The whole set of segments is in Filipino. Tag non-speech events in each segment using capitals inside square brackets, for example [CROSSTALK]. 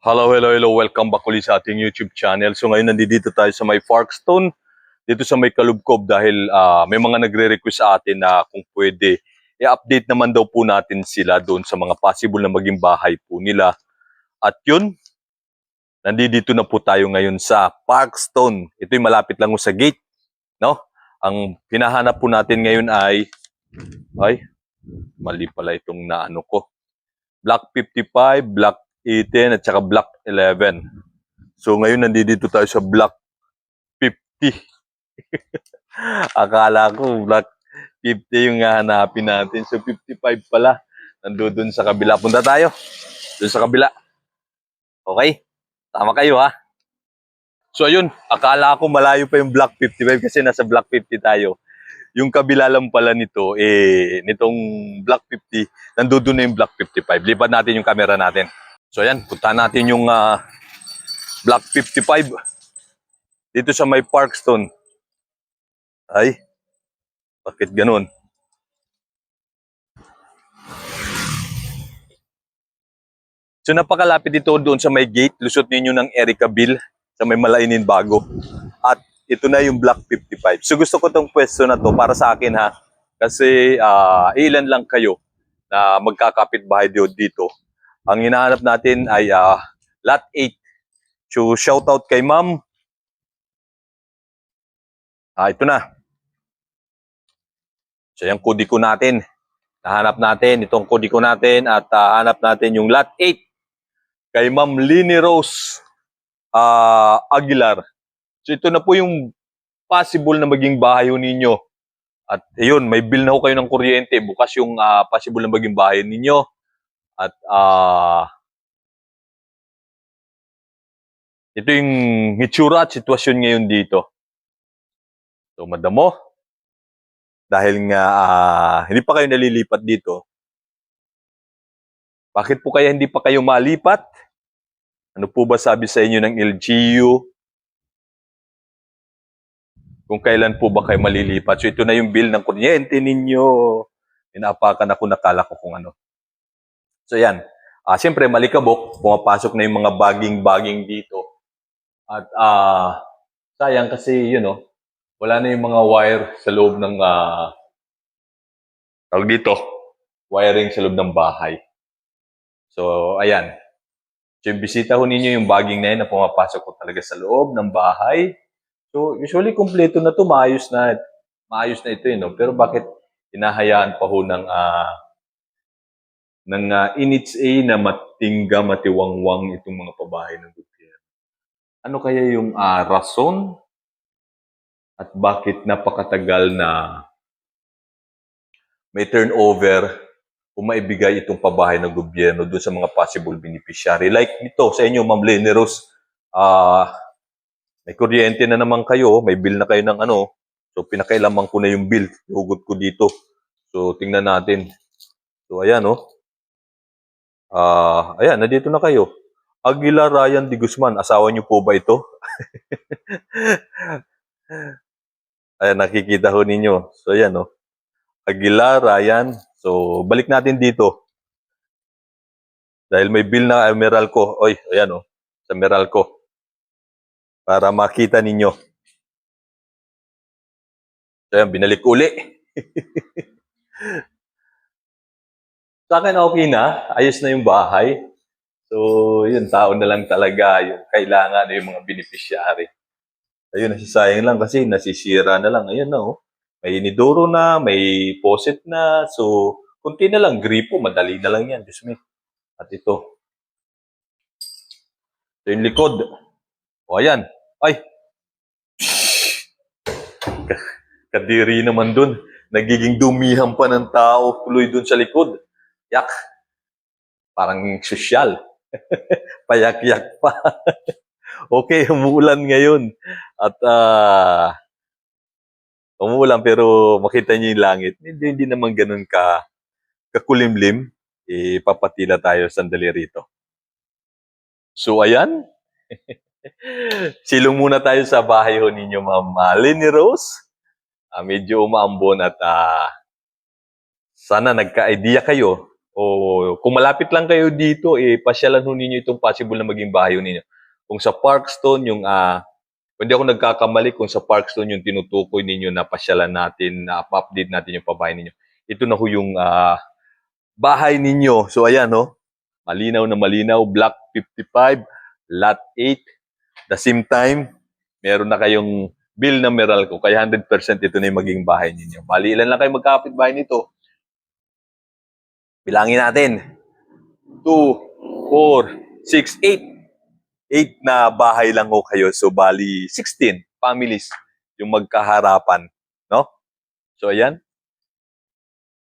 Hello, hello, hello. Welcome back ulit sa ating YouTube channel. So ngayon nandito tayo sa may Parkstone, dito sa may Kalubkob dahil ah, may mga nagre-request sa atin na kung pwede i-update naman daw po natin sila doon sa mga possible na maging bahay po nila. At yun, nandito na po tayo ngayon sa Parkstone. Ito'y malapit lang sa gate, no? Ang hinahanap po natin ngayon ay ay mali pala itong naano ko. Block 55, Block 18 at saka Block 11. So ngayon nandito tayo sa Block 50. [LAUGHS] Akala ko Block 50 yung hahanapin natin. So 55 pala. Nandun sa kabila. Punta tayo. Doon sa kabila. Okay? Tama kayo ha. So ayun, akala ko malayo pa yung Block 55 kasi nasa Block 50 tayo. Yung kabila lang pala nito, eh, nitong Block 50, nandoon na yung Block 55. Lipat natin yung camera natin. So ayan, punta natin yung ah, Block 55. Dito sa may Parkstone. Ay, bakit ganun? So napakalapit ito doon sa may gate, lusot ninyo ng Erica Bill sa may Malainin Bago. At ito na yung Block 55. So gusto ko tong pwesto na to para sa akin ha. Kasi ah, ilan lang kayo na magkakapit bahay dito. Ang hinahanap natin ay ah, lot 8. So shout out kay ma'am. Ah, ito na. So yung kodiko natin. Nahanap natin itong kodiko natin at ah, hanap natin yung lot 8 kay Ma'am Lini Rose ah, Aguilar. So ito na po yung possible na maging bahay ninyo. At ayun, may bill na ho kayo ng kuryente. Bukas yung ah, possible na maging bahay ninyo. At ah ito yung hitsura at sitwasyon ngayon dito. So madamo. Dahil nga ah, hindi pa kayo nalilipat dito. Bakit po kaya hindi pa kayo malipat? Ano po ba sabi sa inyo ng LGU? Kung kailan po ba kayo malilipat? So ito na yung bill ng kuryente ninyo. Inapakan ako, nakala ko kung ano. So yan. Ah, Siyempre, malikabok. Pumapasok na yung mga baging-baging dito. At ah, sayang kasi, you know, wala na yung mga wire sa loob ng, ah, tawag dito, wiring sa loob ng bahay. So, ayan. So, bisita ho ninyo yung baging na yun na pumapasok ko talaga sa loob ng bahay. So, usually, kompleto na to maayos na, maayos na ito, eh, no? Pero bakit hinahayaan pa ho ng, ah, ng uh, a na matingga, matiwangwang itong mga pabahay ng gobyerno? Ano kaya yung ah, rason at bakit napakatagal na may turnover kung maibigay itong pabahay ng gobyerno doon sa mga possible beneficiary. Like nito sa inyo, Ma'am Lenny Rose, ah, may kuryente na naman kayo, may bill na kayo ng ano, so pinakailaman ko na yung bill, hugot ko dito. So tingnan natin. So ayan oh. Ah, ayan, nandito na kayo. Aguilar Ryan de Guzman, asawa niyo po ba ito? [LAUGHS] ayan, nakikita ho ninyo. So ayan oh. Aguilar Ryan, So, balik natin dito. Dahil may bill na Meralco. Oy, ayan oh. Sa Meralco. Para makita ninyo. So, ayan, binalik uli. [LAUGHS] Sa akin, okay na. Ayos na yung bahay. So, yun, tao na lang talaga yung kailangan yung mga beneficiary. Ayun, nasisayang lang kasi nasisira na lang. Ayun na, oh. May inidoro na, may poset na. So, kunti na lang. Gripo, madali na lang yan. Diyos me. At ito. Ito yung likod. O, ayan. Ay! Kadiri naman dun. Nagiging dumihan pa ng tao tuloy dun sa likod. Yak. Parang sosyal. [LAUGHS] Payak-yak pa. [LAUGHS] okay, umuulan ngayon. At ah umuulan pero makita niyo yung langit. Hindi, hindi naman ganun ka kakulimlim. Ipapatila tayo sandali rito. So, ayan. [LAUGHS] Silong muna tayo sa bahay ho ninyo, Ma'am Lenny Rose. Ah, medyo umaambon at ah, sana nagka-idea kayo O kung malapit lang kayo dito, eh, pasyalan ho ninyo itong possible na maging bahay ho ninyo. Kung sa Parkstone, yung, kung hindi ako nagkakamali, kung sa Parkstone yung tinutukoy ninyo na pasyalan natin, na update natin yung pabahay ninyo. Ito na ho yung ah, bahay ninyo. So, ayan, no? Malinaw na malinaw. Block 55, lot 8. The same time, meron na kayong bill na Meralco. Kaya 100% ito na yung maging bahay ninyo. Bali, ilan lang kayo magkapit bahay nito? Bilangin natin. 2, 4, 6, 8. 8 na bahay lang ho kayo. So, bali, 16 families yung magkaharapan. No? So, ayan.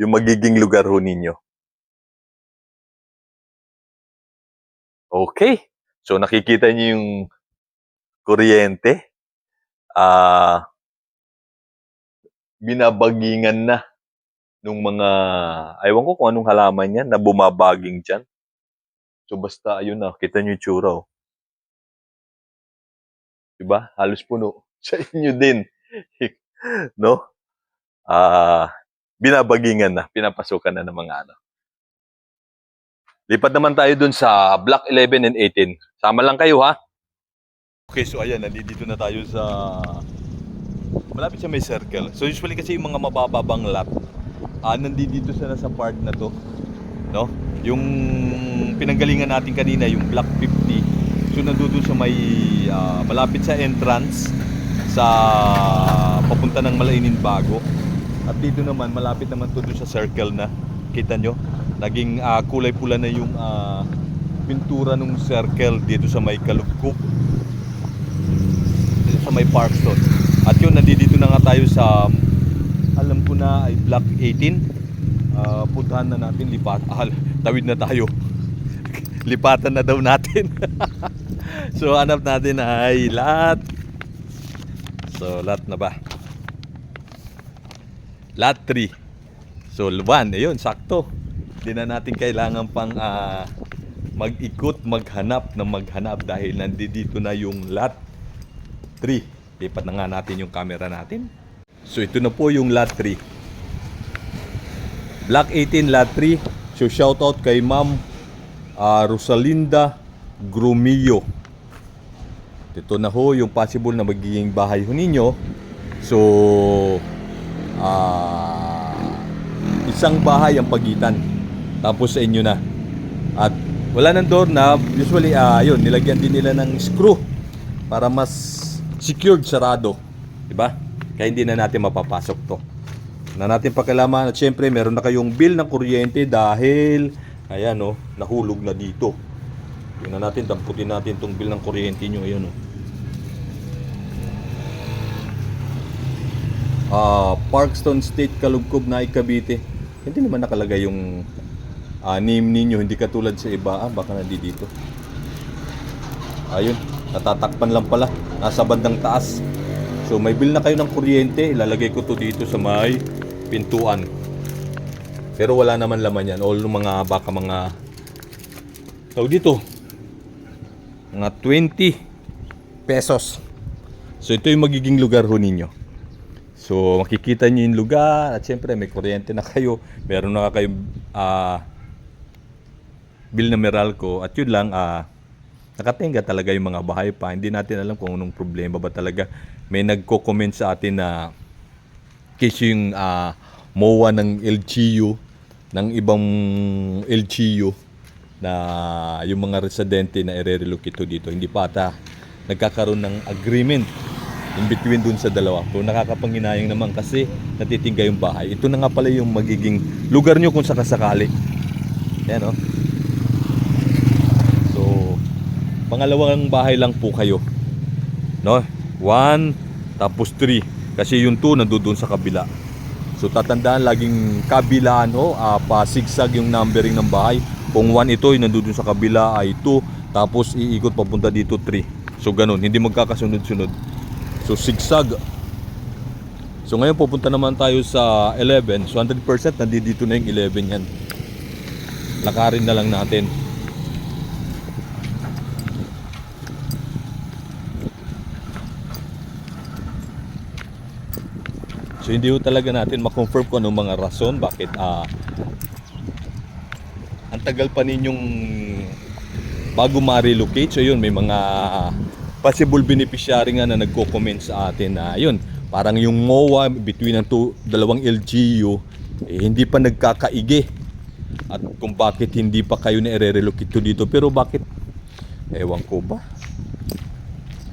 Yung magiging lugar ho ninyo. Okay. So, nakikita niyo yung kuryente. Ah, binabagingan na nung mga, aywan ko kung anong halaman yan, na bumabaging dyan. So, basta, ayun na, kita niyo yung tsura, oh. Diba? Halos puno. [LAUGHS] Sa inyo din. [LAUGHS] no? Ah, binabagingan na, pinapasukan na ng mga ano. Lipat naman tayo dun sa Block 11 and 18. Sama lang kayo, ha? Okay, so ayan, nandito na tayo sa malapit sa may circle. So usually kasi yung mga mabababang lot, ah, nandito sa nasa part na to, no? Yung pinanggalingan natin kanina, yung Block 50. So nandoon sa may ah, malapit sa entrance sa papunta ng Malainin Bago. At dito naman malapit naman to doon sa circle na. Kita nyo? Naging ah, kulay pula na yung ah, pintura ng circle dito sa may Kalugkub sa may Parkstone. At yun, nandito na nga tayo sa, alam ko na ay Block 18. Ah, puntahan na natin, lipat, ah, tawid na tayo. [LAUGHS] Lipatan na daw natin. [LAUGHS] so, hanap natin ay lot. So, lot na ba? Lot 3. So, 1, ayun, sakto. Hindi na natin kailangan pang ah, mag-ikot, maghanap na maghanap dahil nandito na yung lot 3. Lipat na nga natin yung camera natin. So ito na po yung lot 3. Block 18 lot 3. So shoutout kay Ma'am ah, Rosalinda Grumillo. Ito na ho yung possible na magiging bahay ho ninyo. So ah, isang bahay ang pagitan. Tapos sa inyo na. At wala nang door knob. Usually, ah, yun, nilagyan din nila ng screw para mas secured sarado. Diba? Kaya hindi na natin mapapasok to. Na natin pakialaman at syempre meron na kayong bill ng kuryente dahil ayan oh, nahulog na dito. Tingnan natin, damputin natin tong bill ng kuryente nyo. Ayan oh. Ah, Parkstone State Kalugkob na Cavite. Hindi naman nakalagay yung ah, name ninyo, hindi katulad sa iba. Ah, baka nandito. Ayun, natatakpan lang pala. Nasa bandang taas. So may bill na kayo ng kuryente, ilalagay ko to dito sa may pintuan. Pero wala naman laman yan. All mga baka mga tawag dito. Mga 20 pesos. So ito yung magiging lugar ho ninyo. So makikita niyo yung lugar at syempre may kuryente na kayo. Meron na kayong ah bill na Meralco at yun lang ah nakatenga talaga yung mga bahay pa. Hindi natin alam kung anong problema ba talaga. May nagko-comment sa atin na case yung ah, MOA ng LGU, ng ibang LGU na yung mga residente na i-relocate to dito. Hindi pa ata nagkakaroon ng agreement in between dun sa dalawa. So nakakapanginayang naman kasi natitingga yung bahay. Ito na nga pala yung magiging lugar nyo kung sakasakali. Yan oh. So, pangalawang bahay lang po kayo. No? One, tapos three. Kasi yung two nandoon sa kabila. So tatandaan laging kabilaan ho, ah, pa zigzag yung numbering ng bahay. Kung 1 ito, yung nandoon sa kabila ay 2, tapos iikot papunta dito 3. So ganun, hindi magkakasunod-sunod. So zigzag. So ngayon pupunta naman tayo sa 11. So 100% nandito na yung 11 yan. Lakarin na lang natin. So hindi ho talaga natin ma-confirm kung anong mga rason bakit ah matagal pa ninyong bago ma-relocate. So yun, may mga possible beneficiary nga na nagko-comment sa atin na yun, parang yung MOA between ang two, dalawang LGU, eh, hindi pa nagkakaigi. At kung bakit hindi pa kayo na i-relocate to dito. Pero bakit? Ewan ko ba?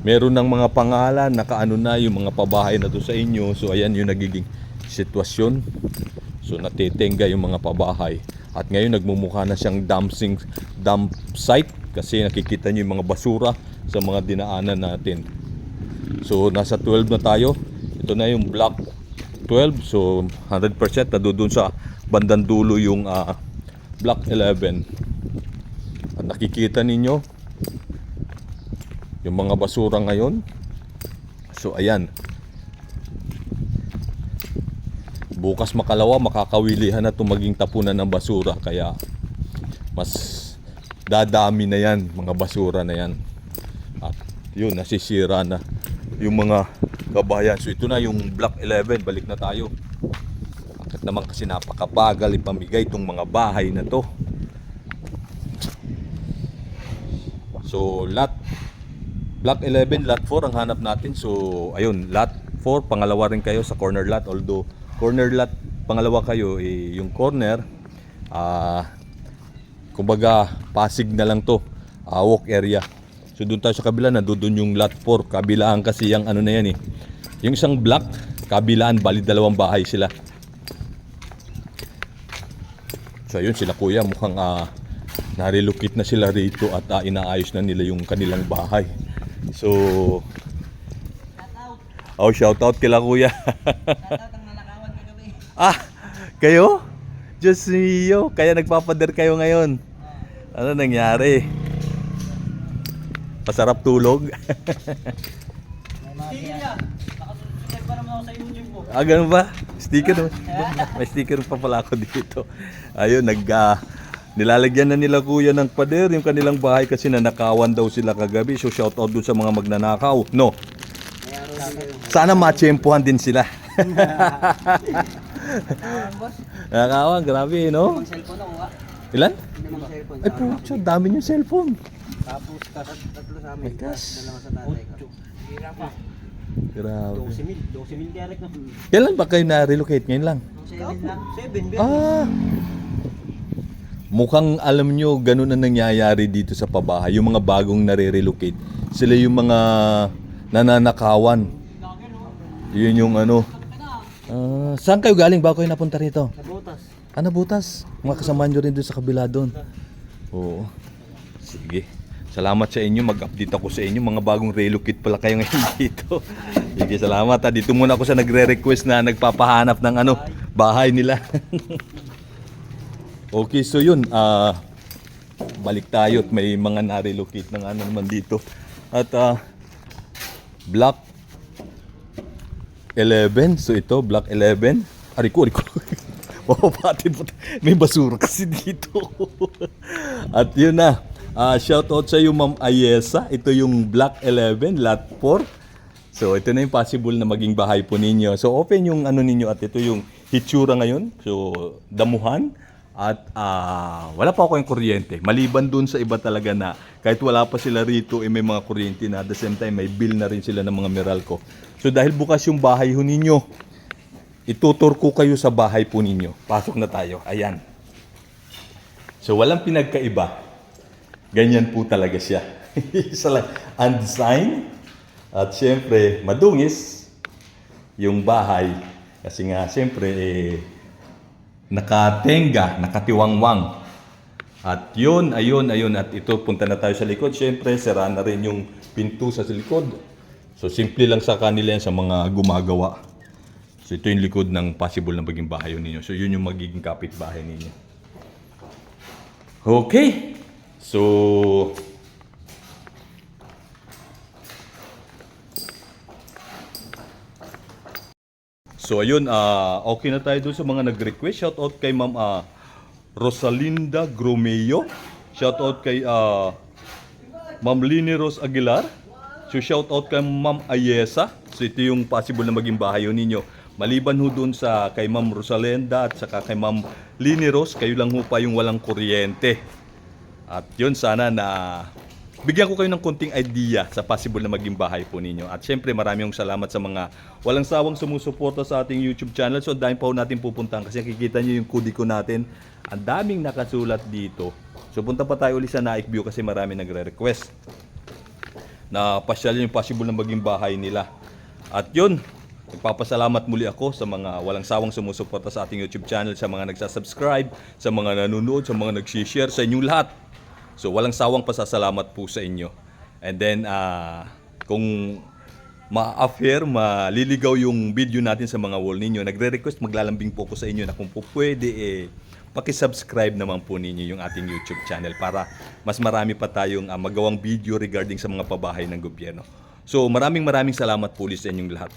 Meron ng mga pangalan, nakaano na yung mga pabahay na to sa inyo. So ayan yung nagiging sitwasyon. So natitenga yung mga pabahay. At ngayon nagmumukha na siyang dumping, dump site kasi nakikita niyo yung mga basura sa mga dinaanan natin. So nasa 12 na tayo. Ito na yung block 12. So 100% na doon sa bandang dulo yung ah, block 11. At nakikita ninyo yung mga basura ngayon. So ayan. Bukas makalawa makakawilihan na maging tapunan ng basura. Kaya mas dadami na yan mga basura na yan. At yun nasisira na yung mga kabayan. So ito na yung block 11 balik na tayo. Bakit naman kasi napakabagal ipamigay itong mga bahay na to? So lot Block 11, lot 4 ang hanap natin. So, ayun, lot 4, pangalawa rin kayo sa corner lot. Although, corner lot, pangalawa kayo, eh, yung corner, ah, kumbaga, pasig na lang to, ah, walk area. So, doon tayo sa kabila, na doon yung lot 4. Kabilaan kasi yung ano na yan eh. Yung isang block, kabilaan, bali dalawang bahay sila. So, ayun, sila kuya, mukhang ah, narilocate na sila rito at ah, inaayos na nila yung kanilang bahay. So, oh, shout out kila kuya. [LAUGHS] ah, kayo? Diyos mio, kaya nagpapader kayo ngayon. Ano nangyari? Pasarap tulog? Sticker Nakasusunod pa naman sa YouTube mo. ah, ganun ba? Sticker. May sticker pa pala ako dito. Ayun, nag ah, nilalagyan na nila kuya ng pader yung kanilang bahay kasi nanakawan daw sila kagabi. So shout out dun sa mga magnanakaw. No, sana matsyempohan din sila. [LAUGHS] Nakakawan, grabe, no? Ilan? Ay, pucho, dami yung cellphone. Tapos tat- tatlo sa amin. Dalawa sa tatay ko. Hira pa. Grabe. 12 mil. 12 mil dialek na. Kailan ba kayo na-relocate ngayon lang? 7 lang. 7 Ah! Mukhang alam nyo, ganun ang nangyayari dito sa pabahay. Yung mga bagong nare-relocate, sila yung mga nananakawan. Yun yung ano. Ah, saan kayo galing bago kayo napunta rito? Sa butas. Ano butas? Mga kasama nyo rin doon sa kabila doon. Oo. Sige. Salamat sa inyo. Mag-update ako sa inyo. Mga bagong relocate pala kayo ngayon [LAUGHS] dito. Sige, salamat. Ha. Dito muna ako sa nagre-request na nagpapahanap ng ano, bahay nila. [LAUGHS] okay, so yun. ah balik tayo at may mga na-relocate ng ano naman dito. At ah block 11. So ito, block 11. Ariko, ariko. Mapapatin [LAUGHS] po. May basura kasi dito. [LAUGHS] At yun na. Ah, shout out sa iyo, Ma'am Ayesa. Ito yung block 11, lot 4. So ito na yung possible na maging bahay po ninyo. So open yung ano ninyo at ito yung hitsura ngayon. So damuhan. At ah, wala pa ako yung kuryente. Maliban dun sa iba talaga na kahit wala pa sila rito, eh, may mga kuryente na at the same time may bill na rin sila ng mga Meralco. So dahil bukas yung bahay ho ninyo, itutur ko kayo sa bahay po ninyo. Pasok na tayo. Ayan. So walang pinagkaiba. Ganyan po talaga siya. [LAUGHS] Isa lang. Undesign. At syempre, madungis yung bahay. Kasi nga, syempre, eh, nakatenga, nakatiwangwang. At yun, ayun, ayun. At ito, punta na tayo sa likod. Syempre, sira na rin yung pinto sa likod. So, simple lang sa kanila yan sa mga gumagawa. So, ito yung likod ng possible na maging bahay ninyo. So, yun yung magiging kapitbahay ninyo. Okay. So, So ayun, ah okay na tayo dun sa mga nag-request. Shout out kay Ma'am ah, Rosalinda Gromeo. Shout out kay ah, Ma'am Lini Rose Aguilar. So shout out kay Ma'am Ayesa. So ito yung possible na maging bahay yun ninyo. Maliban ho dun sa kay Ma'am Rosalinda at saka kay Ma'am liniros, kayo lang ho pa yung walang kuryente. At yun sana na bigyan ko kayo ng konting idea sa possible na maging bahay po ninyo. At syempre maraming salamat sa mga walang sawang sumusuporta sa ating YouTube channel. So dahil pa ho natin pupuntahan kasi kikita nyo yung kudiko natin. Ang daming nakasulat dito. So punta pa tayo ulit sa Naik View kasi marami nagre-request na pasyal yung possible na maging bahay nila. At yun, nagpapasalamat muli ako sa mga walang sawang sumusuporta sa ating YouTube channel, sa mga nagsasubscribe, sa mga nanonood, sa mga nagsishare, sa inyong lahat. So walang sawang pasasalamat po sa inyo. And then, ah, kung ma-affair, maliligaw yung video natin sa mga wall ninyo, nagre-request, maglalambing po ko sa inyo na kung po pwede, eh, pakisubscribe naman po ninyo yung ating YouTube channel para mas marami pa tayong ah, magawang video regarding sa mga pabahay ng gobyerno. So maraming maraming salamat po ulit sa inyong lahat.